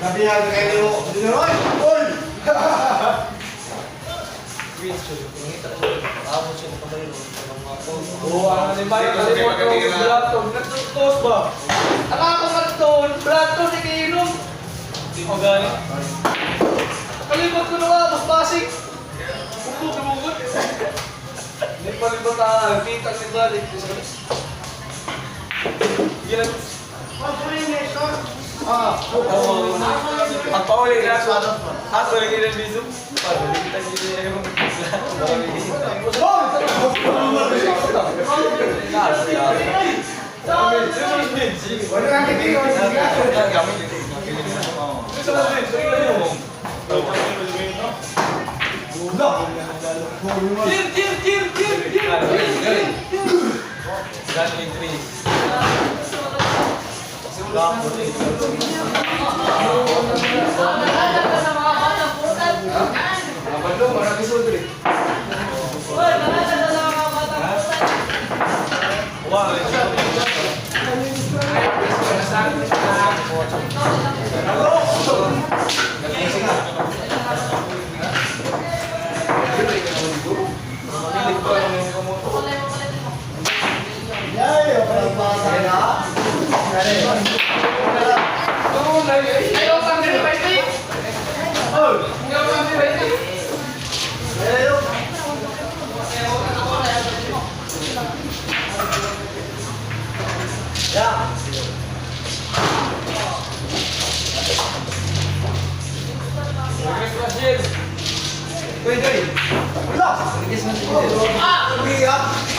Sabi niya, kaya niyo, Dinoy, Paul! Oo, ang animay, kalimot ko, Blackton, nagtutos ba? Ang ako Blackton, Blackton, di kainom. Hindi mo gani. Kalimot ko na nga, mas basik. Bukbuk, bukbuk. Hindi pa rin ba tayo, kita ni Balik. Gila. Ah, Apa boleh kita suara? Asal kita bisum. Kalau kita sini memang bisa. Tir, tir, tir, tir, tir, tir, tir. Dan Idris. Yay, Yeah. Pwede. Wala. Ah, umiyak.